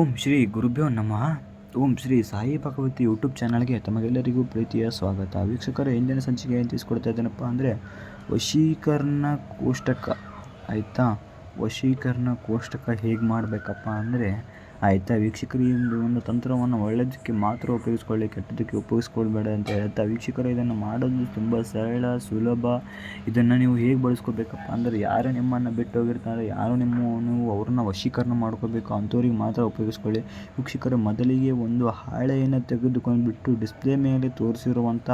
ಓಂ ಶ್ರೀ ಗುರುಭ್ಯೋ ನಮಃ. ಓಂ ಶ್ರೀ ಸಾಯಿ ಭಗವತಿ ಯೂಟ್ಯೂಬ್ ಚಾನಲ್ಗೆ ತಮಗೆಲ್ಲರಿಗೂ ಪ್ರೀತಿಯ ಸ್ವಾಗತ. ವೀಕ್ಷಕರ ಹಿಂದಿನ ಸಂಚಿಕೆ ಏನು ತಿಳಿಸ್ಕೊಡ್ತಾ ಇದ್ದೇನಪ್ಪ ಅಂದರೆ, ವಶೀಕರಣ ಕೋಷ್ಟಕ. ಆಯಿತಾ? ವಶೀಕರಣ ಕೋಷ್ಟಕ ಹೇಗೆ ಮಾಡಬೇಕಪ್ಪ ಅಂದರೆ ಆಯಿತಾ? ವೀಕ್ಷಕರು, ಈ ಒಂದು ತಂತ್ರವನ್ನು ಒಳ್ಳೆಯದಕ್ಕೆ ಮಾತ್ರ ಉಪಯೋಗಿಸ್ಕೊಳ್ಳಿ, ಕೆಟ್ಟದಕ್ಕೆ ಉಪಯೋಗಿಸ್ಕೊಳ್ಬೇಡ ಅಂತ ಹೇಳ್ತಾ ವೀಕ್ಷಕರು, ಇದನ್ನು ಮಾಡೋದು ತುಂಬ ಸರಳ, ಸುಲಭ. ಇದನ್ನು ನೀವು ಹೇಗೆ ಬಳಸ್ಕೋಬೇಕಪ್ಪ? ಅಂದರೆ ಯಾರು ನಿಮ್ಮನ್ನು ಬಿಟ್ಟು ಹೋಗಿರ್ತಾರೆ, ಯಾರು ನಿಮ್ಮ ನೀವು ಅವ್ರನ್ನ ವಶೀಕರಣ ಮಾಡ್ಕೋಬೇಕು ಅಂಥವ್ರಿಗೆ ಮಾತ್ರ ಉಪಯೋಗಿಸ್ಕೊಳ್ಳಿ. ವೀಕ್ಷಕರು, ಮೊದಲಿಗೆ ಒಂದು ಹಾಳೆಯನ್ನು ತೆಗೆದುಕೊಂಡು ಬಿಟ್ಟು ಡಿಸ್ಪ್ಲೇ ಮೇಲೆ ತೋರಿಸಿರುವಂಥ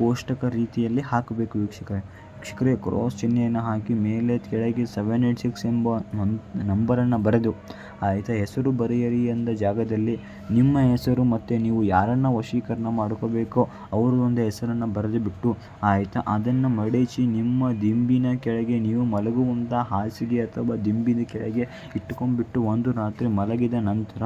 ಕೋಷ್ಟಕ ರೀತಿಯಲ್ಲಿ ಹಾಕಬೇಕು ವೀಕ್ಷಕರೇ. ವೀಕ್ಷಕರೇ ಕ್ರಾಸ್ ಚಿಹ್ನೆಯನ್ನು ಹಾಕಿ ಮೇಲೆ ಕೆಳಗೆ ಸೆವೆನ್ ಏಯ್ಟ್ ಸಿಕ್ಸ್ ಎಂಬ ನಂಬರನ್ನು ಬರೆದು, ಆಯಿತಾ ಹೆಸರು ಬರೆಯಿರಿ ಎಂದ ಜಾಗದಲ್ಲಿ, ನಿಮ್ಮ ಹೆಸರು ಮತ್ತು ನೀವು ಯಾರನ್ನು ವಶೀಕರಣ ಮಾಡ್ಕೋಬೇಕೋ ಅವರು ಒಂದು ಹೆಸರನ್ನು ಬರೆದು ಬಿಟ್ಟು ಆಯಿತಾ ಅದನ್ನು ಮಡಚಿ ನಿಮ್ಮ ದಿಂಬಿನ ಕೆಳಗೆ ನೀವು ಮಲಗುವಂಥ ಹಾಸಿಗೆ ಅಥವಾ ದಿಂಬಿನ ಕೆಳಗೆ ಇಟ್ಕೊಂಡ್ಬಿಟ್ಟು ಒಂದು ರಾತ್ರಿ ಮಲಗಿದ ನಂತರ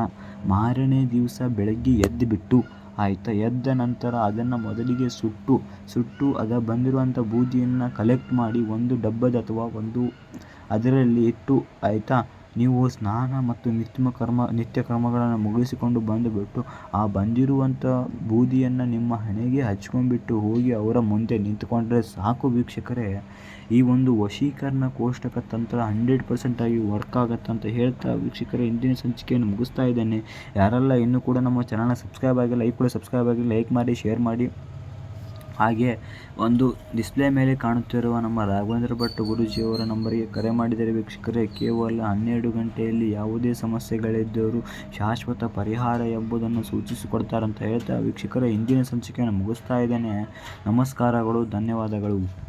ಮಾರನೇ ದಿವಸ ಬೆಳಗ್ಗೆ ಎದ್ದು ಬಿಟ್ಟು ಆಯಿತಾ? ಎದ್ದ ನಂತರ ಅದನ್ನು ಮೊದಲಿಗೆ ಸುಟ್ಟು ಸುಟ್ಟು ಅದು ಬಂದಿರುವಂಥ ಬೂದಿಯನ್ನು ಕಲೆಕ್ಟ್ ಮಾಡಿ ಒಂದು ಡಬ್ಬದ ಅಥವಾ ಒಂದು ಅದರಲ್ಲಿ ಇಟ್ಟು, ಆಯಿತಾ? ನೀವು ಸ್ನಾನ ಮತ್ತು ನಿತ್ಯಮ ಕರ್ಮ, ನಿತ್ಯ ಕರ್ಮಗಳನ್ನು ಮುಗಿಸಿಕೊಂಡು ಬಂದುಬಿಟ್ಟು, ಆ ಬಂದಿರುವಂಥ ಬೂದಿಯನ್ನು ನಿಮ್ಮ ಹಣೆಗೆ ಹಚ್ಕೊಂಡ್ಬಿಟ್ಟು ಹೋಗಿ ಅವರ ಮುಂದೆ ನಿಂತ್ಕೊಂಡ್ರೆ ಸಾಕು ವೀಕ್ಷಕರೇ. ಈ ಒಂದು ವಶೀಕರಣ ಕೋಷ್ಟಕ ತಂತ್ರ ಹಂಡ್ರೆಡ್ ಪರ್ಸೆಂಟಾಗಿ ವರ್ಕ್ ಆಗುತ್ತೆ ಅಂತ ಹೇಳ್ತಾ ವೀಕ್ಷಕರೇ, ಇಂದಿನ ಸಂಚಿಕೆಯನ್ನು ಮುಗಿಸ್ತಾ ಇದ್ದೇನೆ. ಯಾರೆಲ್ಲ ಇನ್ನೂ ಕೂಡ ನಮ್ಮ ಚಾನಲ್ನ ಸಬ್ಸ್ಕ್ರೈಬ್ ಆಗಿಲ್ಲ, ಈ ಕೂಡ ಸಬ್ಸ್ಕ್ರೈಬ್ ಆಗಿ ಲೈಕ್ ಮಾಡಿ ಶೇರ್ ಮಾಡಿ. ಹಾಗೆ ಒಂದು ಡಿಸ್ಪ್ಲೇ ಮೇಲೆ ಕಾಣುತ್ತಿರುವ ನಮ್ಮ ರಾಘವೇಂದ್ರ ಭಟ್ ಗುರೂಜಿಯವರ ನಂಬರಿಗೆ ಕರೆ ಮಾಡಿದರೆ ವೀಕ್ಷಕರೇ, ಕೇವಲ ಹನ್ನೆರಡು ಗಂಟೆಯಲ್ಲಿ ಯಾವುದೇ ಸಮಸ್ಯೆಗಳಿದ್ದರೂ ಶಾಶ್ವತ ಪರಿಹಾರ ಎಂಬುದನ್ನು ಸೂಚಿಸಿಕೊಡ್ತಾರಂತ ಹೇಳ್ತಾ ವೀಕ್ಷಕರೇ ಇಂದಿನ ಸಂಚಿಕೆಯನ್ನು ಮುಗಿಸ್ತಾ ಇದ್ದೇನೆ. ನಮಸ್ಕಾರಗಳು, ಧನ್ಯವಾದಗಳು.